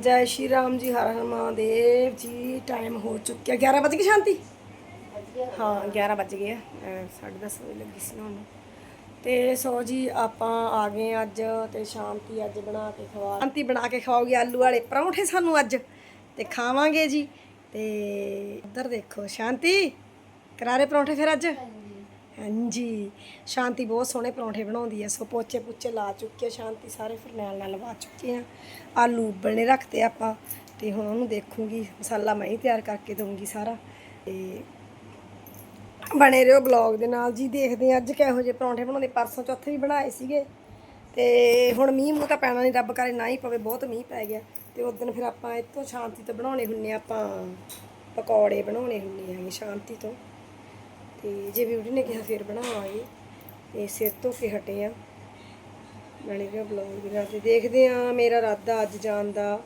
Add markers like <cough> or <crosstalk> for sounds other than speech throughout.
ਜੈ ਸ਼੍ਰੀ ਰਾਮ ਜੀ, ਹਰ ਹਰ ਮਹਾਦੇਵ ਜੀ ਟਾਈਮ ਹੋ ਚੁੱਕਿਆ। 11 ਵਜੇ ਗਏ ਸ਼ਾਂਤੀ? ਹਾਂ 11 ਵਜ ਗਏ ਆ। ਅਹ ਸਾਢੇ ਦਸ ਵਜੇ ਲੱਗੀ ਸੀ ਹੁਣ ਤੇ ਸੋ ਜੀ, ਆਪਾਂ ਆ ਗਏ ਅੱਜ ਤੇ ਸ਼ਾਂਤੀ ਅੱਜ ਬਣਾ ਕੇ ਖਵਾ ਸ਼ਾਂਤੀ ਬਣਾ ਕੇ ਖਵਾਉਗੀ ਆਲੂ ਵਾਲੇ ਪਰੌਂਠੇ ਸਾਨੂੰ ਅੱਜ। ਤੇ ਖਾਵਾਂਗੇ ਜੀ। ਤੇ ਇੱਧਰ ਦੇਖੋ, ਸ਼ਾਂਤੀ? ਕਰਾਰੇ ਪਰੌਂਠੇ ਫਿਰ ਅੱਜ? ਹਾਂਜੀ। ਸ਼ਾਂਤੀ ਬਹੁਤ ਸੋਹਣੇ ਪਰੌਂਠੇ ਬਣਾਉਂਦੀ ਹੈ ਸੋ ਪੋਚੇ ਪੁੱਚੇ ਲਾ ਚੁੱਕੇ ਸ਼ਾਂਤੀ ਸਾਰੇ ਫਰਨੈਲ ਨਾਲ ਲਵਾ ਚੁੱਕੇ ਆ। ਆਲੂ ਉਬਲਣੇ ਰੱਖਤੇ ਆਪਾਂ, ਤੇ ਹੁਣ ਉਹਨੂੰ ਦੇਖੂਗੀ, ਮਸਾਲਾ ਮੈਂ ਹੀ ਤਿਆਰ ਕਰਕੇ ਦਊਂਗੀ ਸਾਰਾ। ਤੇ ਬਣੇ ਰਹੋ ਬਲੌਗ ਦੇ ਨਾਲ ਜੀ, ਦੇਖਦੇ ਹਾਂ ਅੱਜ ਕਿਹੋ ਜਿਹੇ ਪਰੌਂਠੇ ਬਣਾਉਂਦੇ। ਪਰਸੋਂ ਚੌਥੇ ਵੀ ਬਣਾਏ ਸੀਗੇ, ਤੇ ਹੁਣ ਮੀਂਹ ਮੂੰਹ ਤਾਂ ਪੈਣਾ ਨਹੀਂ ਰੱਬ ਕਰੇ ਨਾ ਹੀ ਪਵੇ, ਬਹੁਤ ਮੀਂਹ ਪੈ ਗਿਆ। ਤੇ ਉਸ ਦਿਨ ਫਿਰ ਆਪਾਂ ਇੱਥੋਂ ਸ਼ਾਂਤੀ ਤੋਂ ਬਣਾਉਣੇ ਹੁੰਨੇ ਆ, ਆਪਾਂ ਪਕੌੜੇ ਬਣਾਉਣੇ ਹੁੰਨੇ ਆਗੇ ਸ਼ਾਂਤੀ ਤੋਂ। ਤੇ ਜੇ ਬਿਊਟੀ ਨੇ ਕਿਹਾ ਫਿਰ ਬਣਾਵਾਂਗੇ। ਤੇ ਸਿਰ ਧੋ ਕੇ ਹਟੇ ਆ। ਬਣੇ ਰਿਹਾ ਬਲੌਗ ਦੇ ਨਾਲ ਤੇ ਦੇਖਦੇ ਆ ਮੇਰਾ ਇਰਾਦਾ ਅੱਜ ਜਾਣ ਦਾ।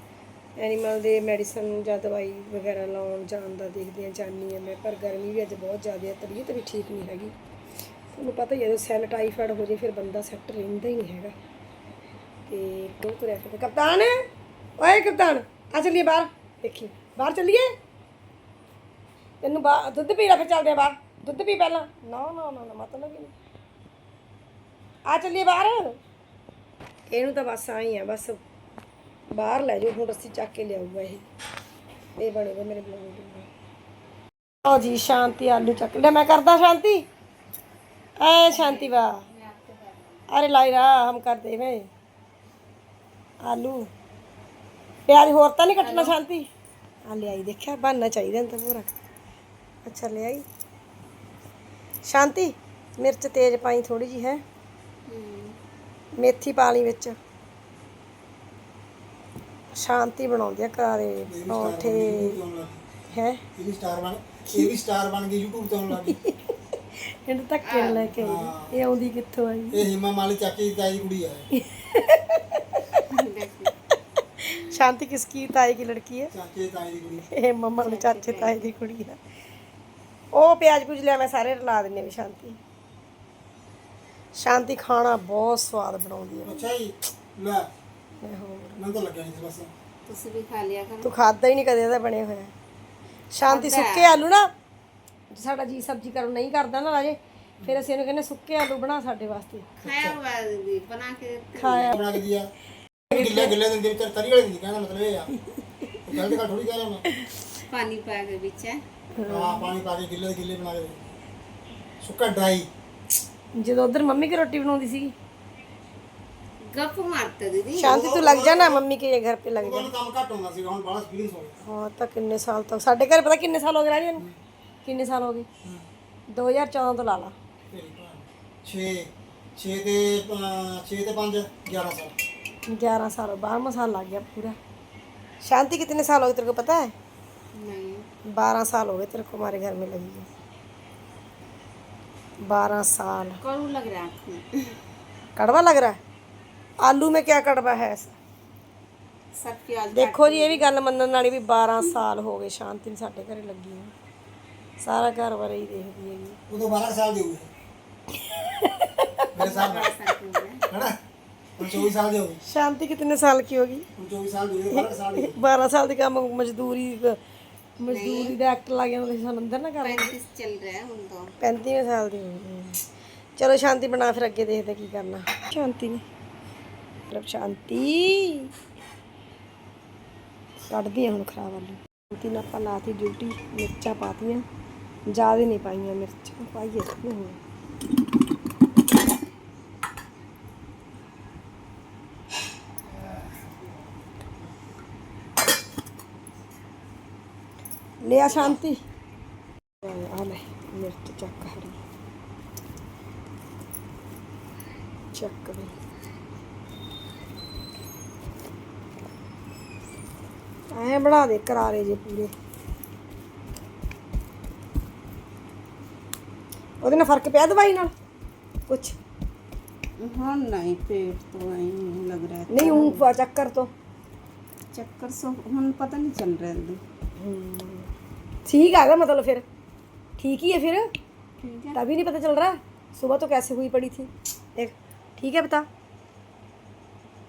ਐਨੀਮਲ ਦੇ ਮੈਡੀਸਨ ਜਾਂ ਦਵਾਈ ਵਗੈਰਾ ਲਾਉਣ ਜਾਣ ਦਾ ਦੇਖਦੇ ਆ ਜਾਣੀ ਆ ਮੈਂ। ਪਰ ਗਰਮੀ ਵੀ ਅੱਜ ਬਹੁਤ ਜ਼ਿਆਦਾ ਹੈ ਤਬੀਅਤ ਵੀ ਠੀਕ ਨਹੀਂ ਹੈਗੀ। ਤੁਹਾਨੂੰ ਪਤਾ ਹੀ ਹੈ ਜਦੋਂ ਸੈੱਲ ਟਾਈਫਾਇਡ ਹੋ ਜੇ ਫਿਰ ਬੰਦਾ ਸੈੱਟ ਰਹਿੰਦਾ ਹੀ ਨਹੀਂ ਹੈਗਾ। ਤੇ ਕਿਉਂ ਤੁਰਿਆ ਫਿਰਦਾ ਕਪਤਾਨ! ਓਏ ਕਪਤਾਨ! ਆ ਚੱਲੀਏ ਬਾਹਰ। ਦੇਖੀ। ਬਾਹਰ ਚੱਲੀਏ? ਤੈਨੂੰ ਬਾ- ਦੁੱਧ ਪੀਣਾ ਫਿਰ ਚੱਲਦੇ ਆ ਬਾਹਰ। ਦੁੱਧ ਪੀ ਪਹਿਲਾਂ ਨਾ ਨਾ ਨਾ ਨਾ ਮਤਲਬ ਹੀ ਨਹੀਂ ਆ ਚੱਲੀਏ ਬਾਹਰ ਇਹਨੂੰ ਤਾਂ ਬਸ ਆਈ ਆ ਬਸ ਬਾਹਰ ਲੈ ਜਾਓ ਹੁਣ ਰੱਸੀ ਚੱਕ ਕੇ ਲਿਆਊਗਾ ਇਹ ਇਹ ਬਣੇਗਾ ਮੇਰੇ ਬਲੌਗ ਦੇ ਆਓ ਜੀ ਸ਼ਾਂਤੀ ਆਲੂ ਚੱਕ ਲੈ ਮੈਂ ਕਰਦਾ ਸ਼ਾਂਤੀ ਐ ਸ਼ਾਂਤੀ ਵਾ अरे लायरा हम कर दे में आलू प्याज होर ਤਾਂ ਨਹੀਂ ਕੱਟਣਾ ਸ਼ਾਂਤੀ ਆ ਲਿਆਈ ਦੇਖਿਆ ਬਣਨਾ ਚਾਹੀਦਾ ਤਾਂ ਪੂਰਾ ਅੱਛਾ ਲਿਆਈ ਸ਼ਾਂਤੀ? ਮਿਰਚ ਤੇਜ਼ ਪਾਈ ਥੋੜੀ ਜੀ ਹੈ? ਮੇਥੀ ਪਾ ਲਈ ਵਿੱਚ। ਸ਼ਾਂਤੀ ਬਣਾਉਂਦੇ ਆ ਘਰ ਦੇ ਹੈ? ਇਹ ਵੀ ਸਟਾਰ ਬਣ ਇਹ ਵੀ ਸਟਾਰ ਬਣ ਗਈ <laughs> ਇਹਨੂੰ ਧੱਕੇ ਨਾਲ ਲੈ ਕੇ ਆਈ। ਇਹ ਆਉਂਦੀ ਕਿੱਥੋਂ ਆਈ? ਇਹ ਹਿਮਾ ਮਾਲੀ ਚਾਚੀ ਦੀ ਤਾਈ ਕੁੜੀ ਆ। <laughs> ਸ਼ਾਂਤੀ ਕਿਸ ਕੀ ਤਾਏ ਦੀ ਲੜਕੀ ਹੈ ਚਾਚੇ ਤਾਈ ਦੀ ਕੁੜੀ। ਇਹ ਮੰਮਾ ਦੇ ਚਾਚੇ ਤਾਏ ਦੀ ਕੁੜੀ ਹੈ ਉਹ ਪਿਆਜ਼ ਕੁਝ ਲਿਆ ਮੈਂ ਸਾਰੇ ਰਲਾ ਦਿੰਨੇ ਵੀ ਸ਼ਾਂਤੀ। ਸ਼ਾਂਤੀ ਖਾਣਾ ਬਹੁਤ ਸਵਾਦ ਬਣਾਉਂਦੀ ਹੈ। ਅੱਛਾ ਜੀ ਲੈ। ਮੈਂ ਹੋਰ। ਮੈਨੂੰ ਤਾਂ ਲੱਗਿਆ ਨਹੀਂ ਸੀ ਬਸ। ਤੁਸੀਂ ਵੀ ਖਾ ਲਿਆ ਕਰੋ। ਤੂੰ ਖਾਦਾ ਹੀ ਨਹੀਂ ਕਦੇ ਇਹਦਾ ਬਣਿਆ ਹੋਇਆ। ਸ਼ਾਂਤੀ ਸੁੱਕੇ ਆਲੂ ਨਾ ਸਾਡਾ ਜੀ ਸਬਜ਼ੀ ਕਰਨ ਨਹੀਂ ਕਰਦਾ ਨਾ ਰਾਜੇ ਫਿਰ ਅਸੀਂ ਇਹਨੂੰ ਕਹਿੰਦੇ ਸੁੱਕੇ ਆਲੂ ਬਣਾ ਸਾਡੇ ਵਾਸਤੇ। ਖਾਇਆ ਹੋਇਆ ਵੀ ਬਣਾ ਕੇ ਖਾਇਆ। ਬਣਾ ਕੇ ਦਿਆ। ਗਿੱਲੇ ਗਿੱਲੇ ਦਿੰਦੇ ਵਿੱਚ ਤਰੀ ਵਾਲੇ ਦਿੰਦੀ ਕਹਿੰਦਾ ਮਤਲਬ ਇਹ ਆ। ਗਲਤ ਗੱਲ ਥੋੜੀ ਕਹਿ ਰਿਹਾ ਮੈਂ। ਪਾਣੀ ਪਾ ਕੇ ਵਿੱਚ ਹੈ। ਹਾਂ ਪਾਣੀ ਪਾ ਕੇ ਗਿੱਲੇ ਦੇ ਗਿੱਲੇ ਬਣਾ ਕੇ ਦੇ ਸੁੱਕਾ ਡਰਾਈ ਜਦੋਂ ਉਧਰ ਮੰਮੀ ਕੀ ਰੋਟੀ ਬਣਾਉਂਦੀ ਸੀ ਗੱਪ ਮਾਰਤਾ ਦੀਦੀ ਸ਼ਾਂਤੀ ਤੂੰ ਲੱਗ ਜਾ ਨਾ ਮੰਮੀ ਕੇ ਘਰ पे लग जा ਉਹਨੂੰ ਕੰਮ ਘੱਟ ਹੁੰਦਾ ਸੀਗਾ ਹੁਣ ਬੜਾ ਐਕਸਪੀਰੀਅੰਸ ਹੋ ਗਿਆ ਹਾਂ ਤਾਂ ਕਿੰਨੇ ਸਾਲ ਤੱਕ ਸਾਡੇ ਘਰ ਪਤਾ ਕਿੰਨੇ ਸਾਲ ਹੋ ਗਏ ਰਾਜੇ ਨੂੰ ਕਿੰਨੇ ਸਾਲ ਹੋ ਗਏ 2014 ਤੋਂ ਲਾ ਲਾ ਤੇਰੀ ਭੈਣ 6 6 ਤੇ 6 ਤੇ 5 11 ਸਾਲ 11 साल बारहवा साल लग गया पूरा शांति कितने साल हो गए तेरे को पता है ਨਹੀਂ बारह साल हो गए तेरे को हमारे घर में लगी है बारह साल कड़ू लग रहा है आँख में कड़वा लग रहा है आलू में क्या कड़वा है ऐसा सब प्याज ਦੇਖੋ ਜੀ ਇਹ ਵੀ ਗੱਲ ਮੰਨਣ ਵਾਲੀ ਵੀ 12 ਸਾਲ ਹੋ ਗਏ ਸ਼ਾਂਤੀ ਨੂੰ ਸਾਡੇ ਘਰੇ ਲੱਗੀ ਨੂੰ ਸਾਰਾ ਘਰ ਬਾਰੇ ਹੀ ਦੇਖਦੀ ਹੈਗੀ ਉਦੋਂ 12 ਸਾਲ ਦੀ ਹੋਈ ਮੇਰੇ ਸਾਹ ਨਾਲ काट ਹੈਨਾ ਹੁਣ 24 ਸਾਲ ਦੀ ਹੋ ਗਈ ਸ਼ਾਂਤੀ ਕਿਤਨੇ ਸਾਲ ਕੀ ਹੋਗੀ ਹੁਣ 24 ਸਾਲ ਦੀ ਹੋ ਗਈ 12 ਸਾਲ ਦੀ ਹੋ ਗਈ। 12 ਸਾਲ ਦੀ ਕੰਮ ਮਜ਼ਦੂਰੀ ਮਜ਼ਦੂਰੀ ਦਾ ਐਕਟ ਲੱਗ ਜਾਂਦਾ ਸਾਨੂੰ ਅੰਦਰ ਨਾ ਕਰ 35 ਚੱਲ ਰਿਹਾ ਹੁਣ ਤਾਂ। 35ਵੇਂ ਸਾਲ ਦੀ ਹੋ ਗਈ ਚਲੋ ਸ਼ਾਂਤੀ ਬਣਾ ਫਿਰ ਅੱਗੇ ਦੇਖਦੇ ਕੀ ਕਰਨਾ। ਸ਼ਾਂਤੀ ਨੇ ਮਤਲਬ ਸ਼ਾਂਤੀ। ਕੱਢਦੀ ਆ ਹੁਣ ਖਰਾਬ ਵਾਲੀ ਸ਼ਾਂਤੀ ਨਾਲ ਆਪਾਂ ਲਾਤੀ ਡਿਊਟੀ ਮਿਰਚਾਂ ਪਾਤੀਆਂ। ਜ਼ਿਆਦਾ ਨਹੀਂ ਪਾਈਆਂ ਮਿਰਚਾਂ ਪਾਈਏ। ਨਹੀਂ ਲਿਆ ਸ਼ਾਂਤੀ ਆ ਲੈ ਮਿਰਚ ਚੱਕ ਹਰੀ ਚੱਕ ਵੀ ਐ ਬਣਾ ਦੇ ਕਰਾਰੇ ਜੇ ਪੂਰੇ ਉਹਦੇ ਨਾਲ ਫਰਕ ਪਿਆ ਦਵਾਈ ਨਾਲ ਕੁਛ हाँ नहीं पेट तो नहीं लग रहा है ਨਹੀਂ ਉਹ ਚੱਕਰ ਤੋਂ चक्कर से हम पता नहीं चल रहा है अभी। ठीक आ गया मतलब फिर ठीक ही है फिर ठीक है तभी नहीं पता चल रहा सुबह तो कैसे हुई पड़ी थी देख ठीक है बता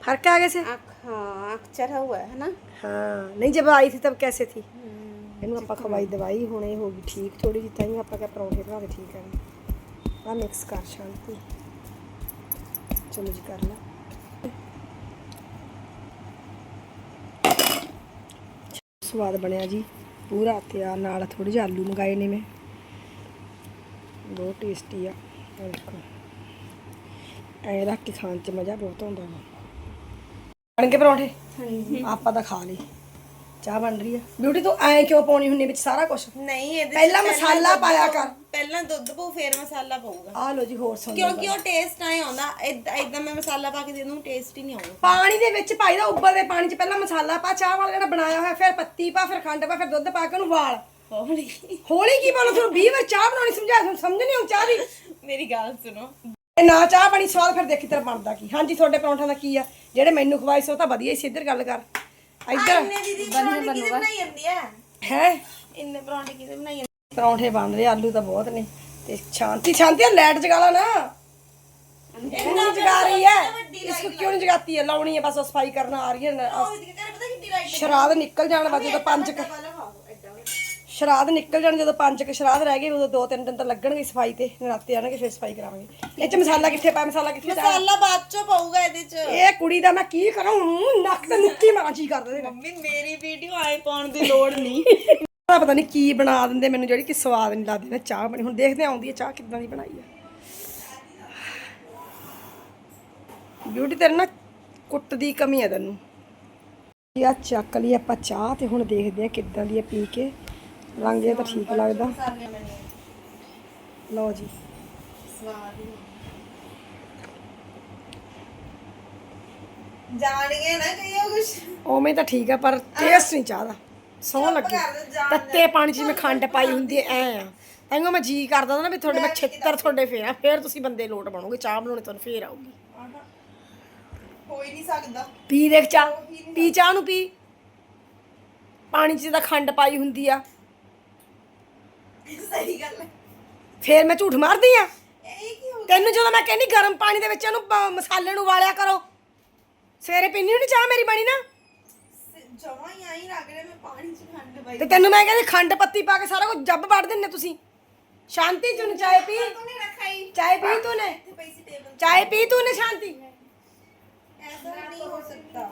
फर्क आ गए से आँख हाँ आँख चढ़ा हुआ है ना हाँ नहीं जब आई थी तब कैसे थी ਇਹਨੂੰ ਆਪਾਂ ਖਵਾਈ ਦਵਾਈ ਹੁਣ ਇਹ ਹੋ ਗਈ ਠੀਕ ਥੋੜੀ ਜਿਹੀ ਤਾਂ ਹੀ ਆਪਾਂ ਕਿਹਾ ਪਰੌਂਠੇ ਬਣਾ ਕੇ ਠੀਕ ਕਰਾਂਗੇ ਆ ਮਿਕਸ ਕਰ ਸ਼ਾਂਤੀ ਚਲੋ ਜੀ ਕਰ ਲਾ ਸਵਾਦ ਬਣਿਆ ਜੀ ਪੂਰਾ ਤਿਆਰ ਨਾਲ ਥੋੜੇ ਜਿਹੇ ਆਲੂ ਮੰਗਾਏ ਨੇ ਮੈਂ। ਬਹੁਤ ਟੇਸਟੀ ਆ ਦੇਖੋ। ਐ ਰੱਖ ਕੇ ਖਾਣ ਚ ਮਜ਼ਾ ਬਹੁਤ ਆਉਂਦਾ ਵਾ। ਬਣ ਕੇ ਪਰੌਂਠੇ? ਹਾਂਜੀ। ਆਪਾਂ ਤਾਂ ਖਾ ਲਈ ਚਾਹ ਬਣ ਰਹੀ ਆ। ਬਿਊਟੀ ਤੂੰ ਐ ਕਿਉਂ ਪਾਉਣੀ ਹੁੰਨੀ ਵਿੱਚ ਸਾਰਾ ਕੁਝ ਨਹੀਂ ਇਹਦੇ ਚ ਪਹਿਲਾਂ ਮਸਾਲਾ ਦੁੱਧ ਪਾਇਆ ਕਰ। ਪਹਿਲਾਂ ਦੁੱਧ ਪਊ ਫੇਰ ਮਸਾਲਾ ਪਊਗਾ। ਆ ਲੋ ਜੀ ਹੋਰ ਸੁਣ ਲਓ ਕਿਉਂਕਿ ਉਹ ਟੇਸਟ ਆਏ ਆਉਂਦਾ ਇਦਾਂ ਮੈਂ ਮਸਾਲਾ ਪਾ ਕੇ ਦੇ ਦੂੰ ਟੇਸਟ ਹੀ ਨਹੀਂ ਆਊਗਾ। ਪਾਣੀ ਦੇ ਵਿੱਚ ਪਾਈਦਾ ਉੱਬਲਦੇ ਪਾਣੀ 'ਚ ਪਹਿਲਾਂ ਮਸਾਲਾ ਪਾ ਚਾਹ ਵਾਲਾ ਜਿਹੜਾ ਬਣਾਇਆ ਹੋਇਆ ਫਿਰ ਪੱਤੀ ਪਾ ਫਿਰ ਖੰਡ ਪਾ ਫਿਰ ਦੁੱਧ ਪਾ ਕੇ ਉਹਨੂੰ ਵਾਲ। ਹੌਲੀ। ਹੌਲੀ ਕੀ ਬੋਲੋ ਤੁਹਾਨੂੰ 20 ਵਾਰ ਚਾਹ ਬਣਾਉਣੀ ਸਮਝਾ ਤੁਹਾਨੂੰ ਸਮਝ ਨਹੀਂ ਆਉਂ ਚਾਹ ਦੀ? ਮੇਰੀ ਗੱਲ ਸੁਣੋ। ਇਹ ਨਾ ਚਾਹ ਬਣੀ ਸਵਾਦ ਫਿਰ ਦੇਖੀ ਤੇਰਾ ਬਣਦਾ ਕੀ। ਹਾਂਜੀ ਤੁਹਾਡੇ ਪਰੌਂਠਿਆਂ ਦਾ ਕੀ ਆ? ਜਿਹੜੇ ਮੈਨੂੰ ਖਵਾਈ ਸੋ ਤਾਂ ਵਧੀਆ ਹੀ ਸੀ ਇੱਧਰ ਗੱਲ ਕਰ। ਪਰੌਂਠੇ ਬਣ ਰਹੇ ਆਲੂ ਤਾਂ ਬਹੁਤ ਨੇ। ਤੇ ਸ਼ਾਂਤੀ ਸ਼ਾਂਤੀ ਆ, ਲਾਈਟ ਜਗਾ ਲਾ ਨਾ। ਇੰਨਾ ਜਗਾ ਰਹੀ ਹੈ। ਇਸ ਨੂੰ ਕਿਉਂ ਨਹੀਂ ਜਗਾਤੀ ਹੈ? ਲਾਉਣੀ ਹੈ ਬਸ ਸਫ਼ਾਈ ਕਰਨਾ ਆ ਰਹੀ ਹੈ ਨਾ। ਸ਼ਰਾਬ ਨਿਕਲ ਜਾਣ ਵਜੇ ਤਾਂ ਪੰਜ ਕੁ- ਸ਼ਰਾਧ ਨਿਕਲ ਜਾਣ ਜਦੋਂ ਪੰਜ ਕ ਸ਼ਰਾਧ ਰਹਿ ਗਏ ਉਦੋਂ ਦੋ ਤਿੰਨ ਦਿਨ ਤਾਂ ਲੱਗਣਗੇ ਸਫ਼ਾਈ ਤੇ ਨਰਾਤੇ ਆਣਗੇ ਫਿਰ ਸਫ਼ਾਈ ਕਰਾਵਾਂਗੇ। ਇਹ ਚ ਮਸਾਲਾ ਕਿੱਥੇ ਪਾਇਆ? ਮਸਾਲਾ ਕਿੱਥੇ ਪਾਇਆ? ਮਸਾਲਾ ਬਾਅਦ ਚੋਂ ਪਊਗਾ ਇਹਦੇ ਚ। ਇਹ ਕੁੜੀ ਦਾ ਮੈਂ ਕੀ ਕਰਾਂ? ਹੂੰ, ਨੱਕ ਤੇ ਮੁੱਕੀ ਮਾਰਾਂ ਜੀ ਕਰਦਾ ਇਹਦੇ ਮੰਮੀ ਮੇਰੀ ਵੀਡੀਓ ਆਏ ਪਾਉਣ ਦੀ ਲੋੜ ਨਹੀਂ। ਪਤਾ ਨਹੀਂ ਕੀ ਬਣਾ ਦਿੰਦੇ ਮੈਨੂੰ ਜਿਹੜੀ ਕਿ ਸਵਾਦ ਨਹੀਂ ਲੱਗਦੀ ਨਾ ਚਾਹ ਬਣੀ। ਹੁਣ ਦੇਖਦੇ ਹਾਂ ਆਉਂਦੀ ਹੈ ਚਾਹ ਕਿੱਦਾਂ ਦੀ ਬਣਾਈ ਆ। ਬਿਊਟੀ ਤੇਰੇ ਨਾ ਕੁੱਟ ਦੀ ਕਮੀ ਹੈ ਤੈਨੂੰ। ਆ ਚੱਕ ਲਈ ਆਪਾਂ ਚਾਹ ਤੇ ਹੁਣ ਦੇਖਦੇ ਆ ਕਿੱਦਾਂ ਦੀ ਆ ਪੀ ਕੇ। ਰੰਗ ਇਹ ਤਾਂ ਠੀਕ ਲੱਗਦਾ। ਲਓ ਜੀ। ਜਾਣ ਗਏ ਨਾ ਕਹੀਓ ਕੁਛ। ਉਵੇਂ ਤਾਂ ਠੀਕ ਆ ਪਰ ਟੇਸਟ ਨਹੀਂ ਚਾਹਦਾ ਸੌ ਲੱਗੀ। ਤੱਤੇ ਪਾਣੀ 'ਚ ਜਿਵੇਂ ਖੰਡ ਪਾਈ ਹੁੰਦੀ ਐ ਆ। ਐਂਗੋ ਮੈਂ ਜੀ ਕਰਦਾ ਨਾ ਵੀ ਤੁਹਾਡੇ ਮੈਂ ਛਿੱਤਰ ਤੁਹਾਡੇ ਫੇਰਾ ਫੇਰ ਤੁਸੀਂ ਬੰਦੇ ਲੋਟ ਬਣੋਗੇ ਚਾਹ ਬਣਾਉਣੀ ਤੁਹਾਨੂੰ ਫੇਰ ਆਊਗੀ। ਹੀ ਨਹੀਂ ਸਕਦਾ। ਪੀ ਦੇਖ ਚਾਹ ਪੀ ਚਾਹ ਨੂੰ ਪੀ। ਪਾਣੀ 'ਚ ਤਾਂ ਖੰਡ ਪਾਈ ਹੁੰਦੀ ਆ। ਸਹੀ ਫੇਰ ਮੈਂ ਝੂਠ ਮਾਰਦੀ ਆ? ਤੈਨੂੰ ਜਦੋਂ ਮੈਂ ਕਹਿੰਦੀ ਗਰਮ ਪਾਣੀ ਦੇ ਵਿੱਚ ਇਹਨੂੰ ਮਸਾਲੇ ਨੂੰ ਉਬਾਲਿਆ ਕਰੋ ਸਵੇਰੇ ਪੀਣੀ ਨਹੀਂ ਚਾਹ ਮੇਰੀ ਬਣੀ ਨਾ? ਤੇ ਤੈਨੂੰ ਮੈਂ ਕਹਿੰਦੀ ਖੰਡ ਪੱਤੀ ਪਾ ਕੇ ਸਾਰਾ ਕੁਝ ਜੱਬ ਵੱਢ ਦਿੰਨੇ ਤੁਸੀਂ। ਸ਼ਾਂਤੀ ਚੁਣ ਚਾਏ ਪੀ। ਚਾਏ ਪੀ ਤੂੰ ਨੇ ਚਾਏ ਪੀ ਤੂੰ। ਨੇ ਸ਼ਾਂਤੀ?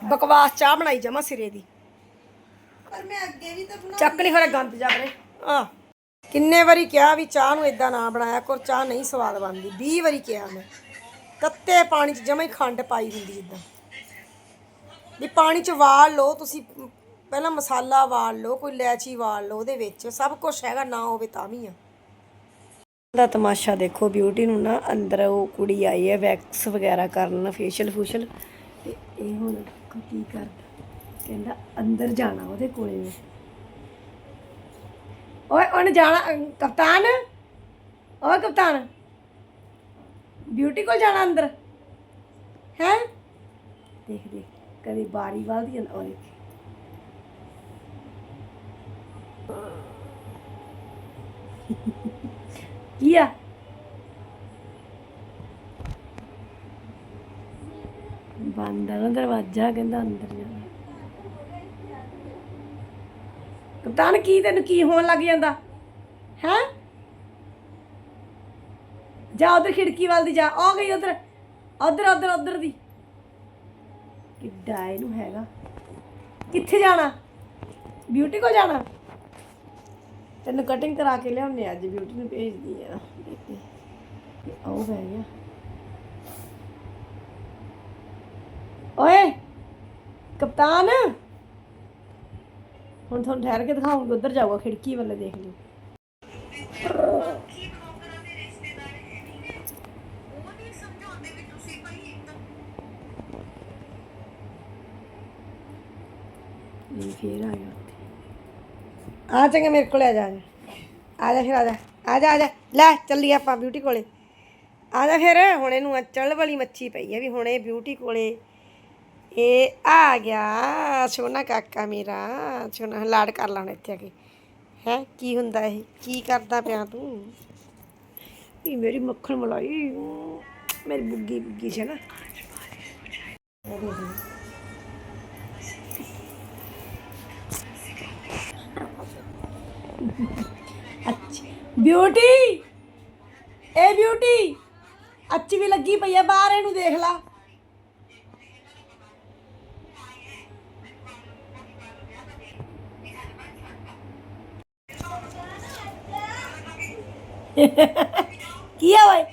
ਬਕਵਾਸ ਚਾਹ ਬਣਾਈ ਜਮਾ ਸਿਰੇ ਦੀ। ਪਰ ਮੈਂ ਅੱਗੇ ਵੀ ਤਾਂ ਬਣਾ ਚੱਕ ਲਈ ਹੋਰੇ ਗੰਦ ਜਾ ਬਰੇ ਆ। ਕਿੰਨੇ ਵਾਰੀ ਕਿਹਾ ਵੀ ਚਾਹ ਨੂੰ ਇਦਾਂ ਨਾ ਬਣਾਇਆ ਕਰ, ਚਾਹ ਨਹੀਂ ਸਵਾਦ ਬਣਦੀ। 20 ਵਾਰੀ ਕਿਹਾ ਮੈਂ। ਕੱਤੇ ਪਾਣੀ 'ਚ ਜਮਾ ਹੀ ਖੰਡ ਪਾਈ ਹੁੰਦੀ ਜਿੱਦਾਂ। ਵੀ ਪਾਣੀ 'ਚ ਵਾਲ ਲਓ, ਤੁਸੀਂ ਪਹਿਲਾਂ ਮਸਾਲਾ ਵਾਲ ਲਓ, ਕੋਈ ਇਲਾਇਚੀ ਵਾਲ ਲਓ, ਉਹਦੇ ਵਿੱਚ ਸਭ ਕੁਝ ਹੈਗਾ, ਨਾ ਹੋਵੇ ਤਾਂ ਵੀ ਆ। ਦਾ ਤਮਾਸ਼ਾ ਦੇਖੋ ਬਿਊਟੀ ਨੂੰ ਨਾ ਅੰਦਰ ਉਹ ਕੁੜੀ ਆਈ ਹੈ ਵੈਕਸ ਵਗੈਰਾ ਕਰਨ ਫੇਸ਼ੀਅਲ ਫੂਸ਼ਲ। ਤੇ ਇਹ ਹੁਣ ਕੀ ਕਰਦਾ। ਕਹਿੰਦਾ ਅੰਦਰ ਜਾਣਾ ਉਹਦੇ ਕੋਲੇ ਓਏ, ਉਹਨੇ ਜਾਣਾ ਕਪਤਾਨ? ਓਏ, ਕਪਤਾਨ। ਬਿਊਟੀ ਕੋਲ ਜਾਣਾ ਅੰਦਰ? ਹੈ? ਦੇਖ ਦੇਖ, ਕਦੇ ਬਾਰੀ ਵੱਲ ਦੀ ਉਹ ਦੇਖ। ਕੀ ਆ? ਬੰਦ ਆ ਨਾ ਦਰਵਾਜ਼ਾ, ਕਹਿੰਦਾ ਅੰਦਰ ਜਾਣਾ ਕਪਤਾਨ ਕੀ ਤੈਨੂੰ ਕੀ ਹੋਣ ਲੱਗ ਜਾਂਦਾ? ਹੈ? ਜਾ ਉਧਰ ਖਿੜਕੀ ਵੱਲ ਦੀ ਜਾ, ਆ ਗਈ ਉਧਰ। ਉਧਰ ਉਧਰ ਉਧਰ ਦੀ। ਕਿੱਡਾ ਇਹਨੂੰ ਹੈਗਾ। ਕਿੱਥੇ ਜਾਣਾ? ਬਿਊਟੀ ਕੋ ਜਾਣਾ? ਤੈਨੂੰ ਕਟਿੰਗ ਕਰਾ ਕੇ ਲਿਆਉਣੇ ਅੱਜ ਬਿਊਟੀ ਨੂੰ ਭੇਜਦੀ ਆ। ਆਉ ਬੈ ਗਿਆ। ਓਏ, ਕਪਤਾਨ! ਹੁਣ ਤੁਹਾਨੂੰ ਠਹਿਰ ਕੇ ਦਿਖਾਉਂਗੀ, ਉਧਰ ਜਾਊਗਾ, ਖਿੜਕੀ ਵੱਲੇ ਦੇਖ ਲਿਓ। ਇਹ ਫੇਰ ਆ ਗਿਆ ਆ ਚੰਗਾ, ਮੇਰੇ ਕੋਲ ਆ ਜਾ ਆ ਜਾ। ਫਿਰ, ਆ ਜਾ। ਆ ਜਾ ਆ ਜਾ। ਲੈ ਚੱਲੀ ਆਪਾਂ ਬਿਊਟੀ ਕੋਲੇ। ਆ ਜਾ ਫਿਰ, ਹੁਣ ਇਹਨੂੰ ਚੱਲ ਵਾਲੀ ਮੱਛੀ ਪਈ ਹੈ ਵੀ ਹੁਣ ਇਹ ਬਿਊਟੀ ਕੋਲੇ ਇਹ ਆ ਗਿਆ, ਸੋਨਾ ਕਾਕਾ ਮੇਰਾ, ਸੋਨਾ ਲਾੜ ਕਰ ਲਾਉਣਾ ਇੱਥੇ ਆ ਕੇ। ਹੈ, ਕੀ ਹੁੰਦਾ ਇਹ? ਕੀ ਕਰਦਾ ਪਿਆ ਤੂੰ? ਇਹ ਮੇਰੀ ਮੱਖਣ ਮਲਾਈ, ਮੇਰੀ ਬੁੱਗੀ ਬੁੱਗੀ ਸੀ ਨਾ। ਅੱਛਾ ਬਿਊਟੀ ਇਹ ਬਿਊਟੀ ਅੱਛੀ ਵੀ ਲੱਗੀ ਪਈ ਆ, ਬਾਹਰ ਇਹਨੂੰ ਦੇਖ ਲਾ। ਕੀ ਆ ਓਏ?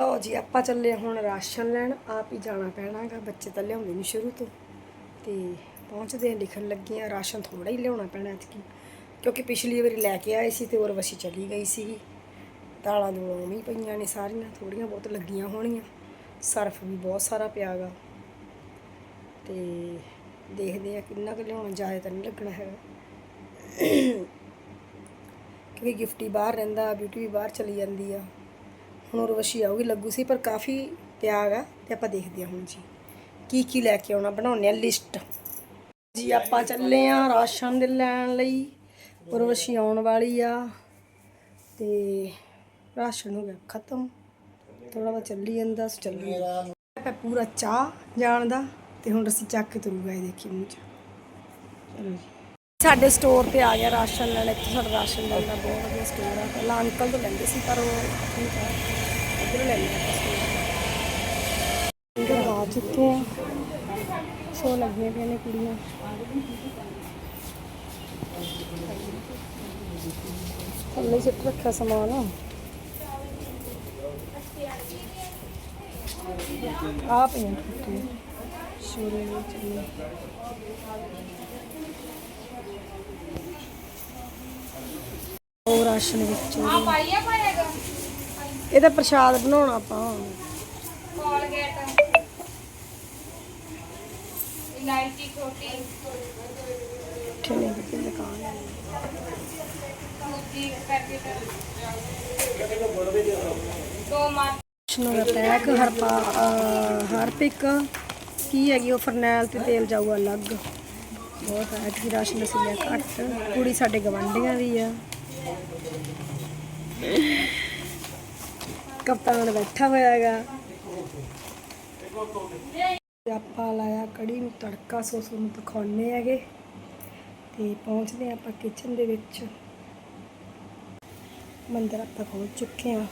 ਲਓ ਜੀ, ਆਪਾਂ ਚੱਲੇ ਹੁਣ ਰਾਸ਼ਨ ਲੈਣ। ਆਪ ਹੀ ਜਾਣਾ ਪੈਣਾਗਾ, ਬੱਚੇ ਤਾਂ ਲਿਆਉਂਦੇ ਨਹੀਂ ਸ਼ੁਰੂ ਤੋਂ। ਤੇ ਪਹੁੰਚਦੇ ਲਿਖਣ ਲੱਗੇ ਆ ਰਾਸ਼ਨ ਥੋੜਾ ਹੀ ਲਿਆਉਣਾ ਪੈਣਾ ਐਤਕੀ। ਕਿਉਂਕਿ ਪਿਛਲੀ ਵਾਰੀ ਲੈ ਕੇ ਆਏ ਸੀ ਤੇ ਹੋਰ ਚਲੀ ਗਈ ਸੀਗੀ। ਦਾਲਾਂ ਦੂਲਾਂ ਉਵੇਂ ਪਈਆਂ ਨੇ ਸਾਰੀਆਂ ਥੋੜੀਆਂ ਬਹੁਤ ਲੱਗੀਆਂ ਹੋਣੀਆਂ। ਸਰਫ ਵੀ ਬਹੁਤ ਸਾਰਾ ਪਿਆਗਾ ਤੇ ਦੇਖਦੇ ਆ ਕਿੰਨਾ ਕੁ ਲਿਆਉਣਾ ਜ਼ਿਆਦਾ ਤਾਂ ਨਹੀਂ ਲੱਗਣਾ ਹੈਗਾ। ਕਿਉਂਕਿ ਗਿਫਟੀ ਬਾਹਰ ਰਹਿੰਦਾ ਬਿਊਟੀ ਵੀ ਬਾਹਰ ਚਲੀ ਜਾਂਦੀ ਆ। ਹੁਣ ਉਰਵਸ਼ੀ ਆਊਗੀ, ਲੱਗੂ ਸੀ ਪਰ ਕਾਫੀ ਪਿਆ ਗਾ ਤੇ ਆਪਾਂ ਦੇਖਦੇ ਹਾਂ ਹੁਣ ਜੀ। ਕੀ ਕੀ ਲੈ ਕੇ ਆਉਣਾ, ਬਣਾਉਂਦੇ ਆ ਲਿਸਟ ਜੀ ਆਪਾਂ ਚੱਲੇ ਆ ਰਾਸ਼ਨ ਦੇ ਲੈਣ ਲਈ। ਉਰਵਸ਼ੀ ਆਉਣ ਵਾਲੀ ਆ ਤੇ ਰਾਸ਼ਨ ਹੋ ਗਿਆ ਖਤਮ। ਥੋੜਾ ਬਹੁਤ ਚੱਲੀ ਜਾਂਦਾ ਸੋ ਚੱਲੀ ਜਾਂਦਾ ਪੂਰਾ ਚਾਹ ਜਾਣ ਦਾ ਤੇ ਹੁਣ ਅਸੀਂ ਚੱਕ ਕੇ ਤੁਰੂਗਾ ਇਹ ਦੇਖੀ ਮੂੰਹ ਚ। ਚਲੋ ਜੀ। ਸਾਡੇ ਸਟੋਰ ਤੇ ਆ ਗਿਆ ਰਾਸ਼ਨ ਲੈਣ, ਇੱਥੇ ਸਾਡਾ ਰਾਸ਼ਨ ਲੈਣ ਬਹੁਤ ਵਧੀਆ ਸਟੋਰ ਆ। ਪਹਿਲਾਂ ਅੰਕਲ ਤੋਂ ਲੈਂਦੇ ਸੀ, ਪਰ ਉਹ ਠੀਕ ਆ ਇੱਧਰੋਂ ਲੈ ਸਟੋਰ ਆ ਚੁੱਕੇ ਸੋ ਲੱਗੀਆਂ ਪਈਆਂ ਨੇ ਕੁੜੀਆਂ। ਥੱਲੇ ਸਿੱਟ ਰੱਖਿਆ ਸਮਾਨ ਆ ਪਈਆਂ ਟੁੱਟੀਆਂ ਸ਼ੁਰੂ ਚੱਲੇ ਉਹ ਰਾਸ਼ਨ ਵਿੱਚ ਆ ਪਾਈਆ ਪਾਏਗਾ ਇਹਦਾ ਪ੍ਰਸ਼ਾਦ ਬਣਾਉਣਾ ਆਪਾਂ ਕੋਲਗੇਟ ਇਲਾਇਚੀ ਛੋਟੀ ਠੇਲੇ ਦੀ ਦੁਕਾਨ ਹੈ ਦੂਜੀ ਦਾ ਪੈਕ, ਹਰਪਾ, ਅਹ, ਹਰਪਿਕ। ਕੀ ਹੈਗੀ ਉਹ ਫਰਨੈਲ ਤੇ ਤੇਲ ਜਾਊਗਾ ਅਲੱਗ। ਬਹੁਤ ਹੈ, ਕਿ ਰਾਸ਼ਨ ਅਸੀਂ ਲਿਆ, ਘੱਟ। ਕੁੜੀ ਸਾਡੇ ਗਵਾਂਢੀਆਂ ਦੀ ਆ। ਕਪਤਾਨ ਬੈਠਾ ਹੋਇਆ ਹੈਗਾ। ਆਪਾਂ ਲਾਇਆ ਕੜੀ ਨੂੰ ਤੜਕਾ ਸੋ ਸੋ ਨੂੰ ਦਿਖਾਉਣੇ ਹੈਗੇ। ਤੇ ਪਹੁੰਚਦੇ ਹਾਂ ਆਪਾਂ ਕਿਚਨ ਦੇ ਵਿੱਚ। ਮੰਦਰ ਆਪਾਂ ਖੋਲ ਚੁੱਕੇ ਹਾਂ।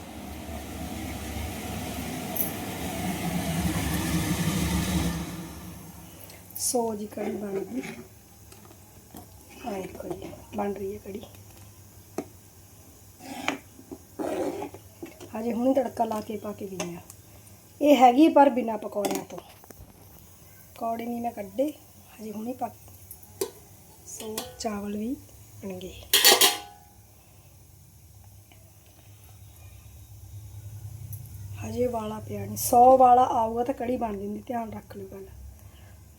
ਸੋ ਜੀ ਕੜੀ ਬਣ ਗਈ। ਆਏ ਕੜੀ ਬਣ ਰਹੀ ਹੈ ਕੜੀ। ਹਜੇ ਹੁਣੀ ਤੜਕਾ ਲਾ ਕੇ ਪਾ ਕੇ ਗਈ ਆ ਇਹ ਹੈਗੀ ਪਰ ਬਿਨਾ ਪਕੌੜਿਆਂ ਤੋਂ। ਪਕੌੜੇ ਨਹੀਂ ਮੈਂ ਕੱਢੇ, ਹਜੇ ਹੁਣੇ ਪਾ ਸੋ ਚਾਵਲ ਵੀ ਬਣ ਗਏ। ਹਜੇ ਵਾਲਾ ਪਿਆ ਨਹੀਂ 100 ਵਾਲਾ ਆਊਗਾ ਤਾਂ ਕੜੀ ਬਣ ਜਾਂਦੀ, ਧਿਆਨ ਰੱਖ ਲਿਓ ਗੱਲ।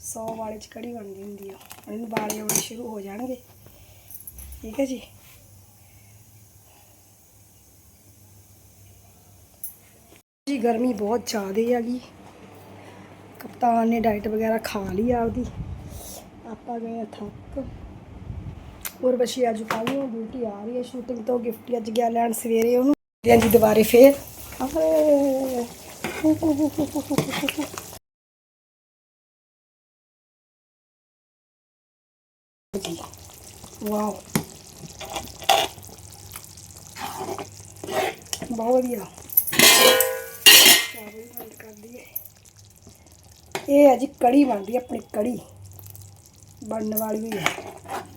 100 ਵਾਲੇ ਚ ਕੜੀ ਬਣਦੀ ਹੁੰਦੀ ਆ। ਹੁਣ ਵਾਲੇ ਆਉਣੇ ਸ਼ੁਰੂ ਹੋ ਜਾਣਗੇ। ਠੀਕ ਹੈ ਜੀ? ਜੀ, ਗਰਮੀ ਬਹੁਤ ਜ਼ਿਆਦਾ ਆ ਹੈਗੀ। ਕਪਤਾਨ ਨੇ ਡਾਈਟ ਵਗੈਰਾ ਖਾ ਲਈ ਆਪਦੀ। ਆਪਾਂ ਗਏ ਥੱਕ। ਹੋਰ ਅੱਜ ਕੱਲ੍ਹ ਡਿਊਟੀ ਆ ਰਹੀ ਹੈ ਸ਼ੂਟਿੰਗ ਤੋਂ ਗਿਫਟ ਅੱਜ ਗਿਆ ਲੈਣ, ਸਵੇਰੇ ਉਹਨੂੰ ਤੇ ਜੀ ਦੁਬਾਰੇ ਫੇਰ। ਆਹੇ। ਵਾਓ। ਬਹੁਤ ਵਧੀਆ। ਚਾਵਲ ਬੰਦ ਕਰ ਦਈਏ ਇਹ ਹੈ ਜੀ ਕੜੀ ਬਣਦੀ ਆਪਣੀ ਕੜੀ। ਬਣਨ ਵਾਲੀ ਹੋਈ ਹੈ।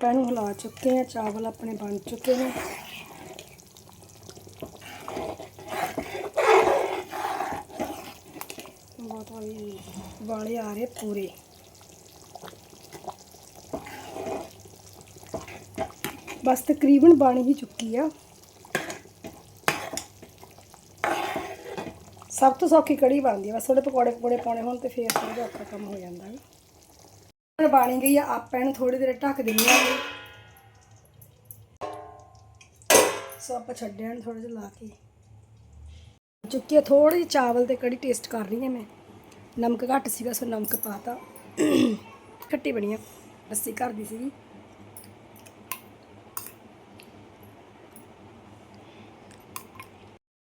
ਪੈਨ ਹਿਲਾ ਚੁੱਕੇ ਆ ਚਾਵਲ ਆਪਣੇ ਬਣ ਚੁੱਕੇ ਨੇ। ਬਹੁਤ ਵਧੀਆ ਵਾਲੇ ਆ ਰਹੇ ਪੂਰੇ। ਬਸ ਤਕਰੀਬਨ ਬਣ ਹੀ ਚੁੱਕੀ ਆ। ਸਭ ਤੋਂ ਸੌਖੀ ਕੜੀ ਬਣਦੀ ਆ। ਬਸ ਥੋੜੇ ਪਕੌੜੇ ਪਕੌੜੇ ਪਾਉਣੇ ਹੋਣ ਤੇ ਫੇਰ ਥੋੜਾ ਔਖਾ ਕੰਮ ਹੋ ਜਾਂਦਾ ਹੈ। ਹੁਣ ਬਣ ਗਈ ਆ, ਆਪਾਂ ਇਹਨੂੰ ਥੋੜੀ ਦੇਰ ਢੱਕ ਦਿੰਦੇ ਆ ਸੋ ਆਪਾਂ ਛੱਡਿਆ ਨੂੰ ਥੋੜਾ ਜਿਹਾ ਲਾ ਕੇ। ਚੁੱਕੀ ਆ ਥੋੜੀ ਜਿਹੀ ਚਾਵਲ ਤੇ ਕੜੀ ਟੇਸਟ ਕਰ ਰਹੀ ਹਾਂ ਮੈਂ। ਨਮਕ ਘੱਟ ਸੀਗਾ, ਸੋ ਨਮਕ ਪਾਤਾ। ਖੱਟੀ ਬਣੀ ਆ, ਲੱਸੀ ਘਰ ਦੀ ਸੀਗੀ।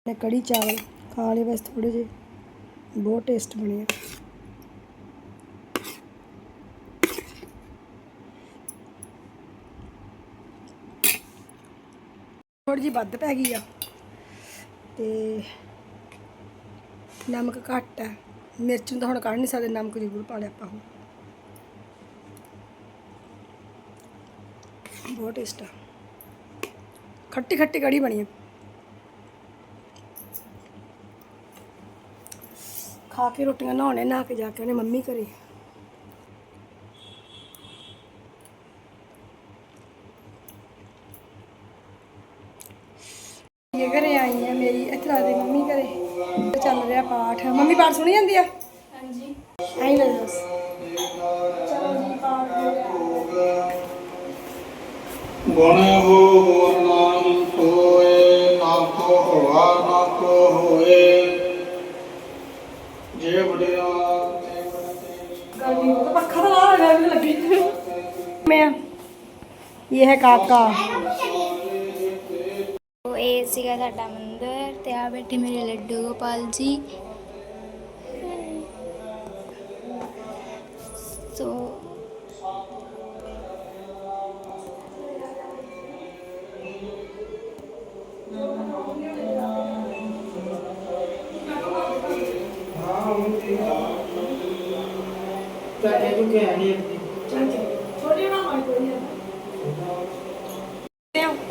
ਕੜੀ ਚਾਵਲ ਖਾ ਲਏ, ਬਸ ਥੋੜੇ ਜਿਹੇ। ਬਹੁਤ ਟੇਸਟ ਬਣੇ ਆ। ਥੋੜੀ ਜਿਹੀ ਵੱਧ ਪੈ ਗਈ ਆ। ਤੇ ਨਮਕ ਘੱਟ ਹੈ ਮਿਰਚ ਨੂੰ ਤਾਂ ਹੁਣ ਕੱਢ ਨਹੀਂ ਸਕਦੇ, ਨਮਕ ਜ਼ਰੂਰ ਪਾ ਲਿਆ ਆਪਾਂ ਹੁਣ। ਬਹੁਤ ਟੇਸਟ ਆ। ਖੱਟੀ ਖੱਟੀ ਕੜੀ ਬਣੀ ਹੈ ਖਾ ਕੇ ਰੋਟੀਆਂ ਨਹਾਉਣੇ, ਨਹਾ ਕੇ ਜਾ ਕੇ ਉਹਨੇ ਮੰਮੀ ਘਰੇ ਇਹ ਗਈ ਇੱਥੇ ਲੱਗਦੀ ਮੰਮੀ ਘਰੇ। ਤੇ ਚੱਲ ਰਿਹਾ ਪਾਠ। ਮੰਮੀ ਪਾਠ ਸੁਣੀ ਜਾਂਦੀ ਆ? ਹਾਂਜੀ। ਆਈ ਨਾ ਦੱਸ। ਹੋ ਨਾਮ ਹੋਏ ਨਾ ਕੋ ਹੋਆ ਨਾ ਕੋ ਹੋਏ। ਜੇ ਬੜਿਆ ਗਰਮੀ ਤੋਂ ਪੱਖਾ ਲਾ ਰਿਹਾ ਮੈਨੂੰ ਮੈਂ ਇਹ ਹੈ ਕਾਕਾ। ਇਹ ਸੀਗਾ ਸਾਡਾ અંદર ત્યાં બેઠી મેરે લડ્ડુ ગોપાલજી સો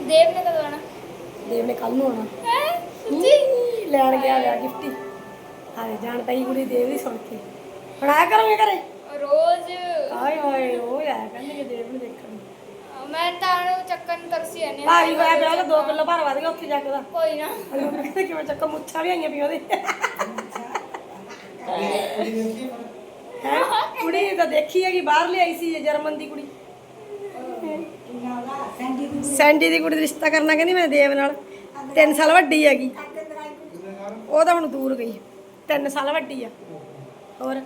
ਦੇਵ ਨੇ ਕਦੋਂ ਆਣਾ ਦੇਵ ਨੇ ਕੱਲ ਨੂੰ ਆਣਾ ਲੈਣ ਗਿਆ ਲਿਆ ਗਿਫਟੀ ਹਾਏ ਜਾਣ ਪਈ ਕੁੜੀ ਦੇਵ ਦੀ ਸੁਣ ਕੇ। ਹੁਣ ਆਇਆ ਕਰੋਗੇ ਘਰੇ? ਰੋਜ਼। ਹਾਏ ਹਾਏ ਉਹ ਆਇਆ ਕਹਿੰਦੇ ਕਿ ਦੇਵ ਨੂੰ ਦੇਖਣ। ਮੈਂ ਤਾਂ ਉਹਨੂੰ ਚੱਕਣ ਨੂੰ ਤਰਸੀ ਹਾਂ। ਭਾਰੀ ਪਿਆ ਉਹਦਾ 2 ਕਿਲੋ ਭਾਰ ਵਧ ਗਿਆ ਉੱਥੇ ਜਾ ਕੇ ਉਹਦਾ। ਕੋਈ ਨਾ। ਕਹਿੰਦੇ ਕਿਵੇਂ ਚੱਕਾ ਮੁੱਛਾਂ ਵੀ ਆਈਆਂ ਪਈਆਂ ਉਹਦੇ। ਹੈ? ਕੁੜੀ ਤਾਂ ਦੇਖੀ ਹੈਗੀ ਬਾਹਰ ਲਿਆਈ ਸੀ ਜਰਮਨ ਦੀ ਕੁੜੀ। ਸੈਂਡੀ ਦੀ ਕੁੜੀ। ਦਾ ਰਿਸ਼ਤਾ ਕਰਨਾ ਕਹਿੰਦੀ ਮੈਂ ਦੇਵ ਨਾਲ। 3 ਸਾਲ ਵੱਡੀ ਹੈਗੀ। ਉਹ ਤਾਂ ਹੁਣ ਦੂਰ ਗਈ 3 ਸਾਲ ਵੱਡੀ ਆ। ਹੋਰ?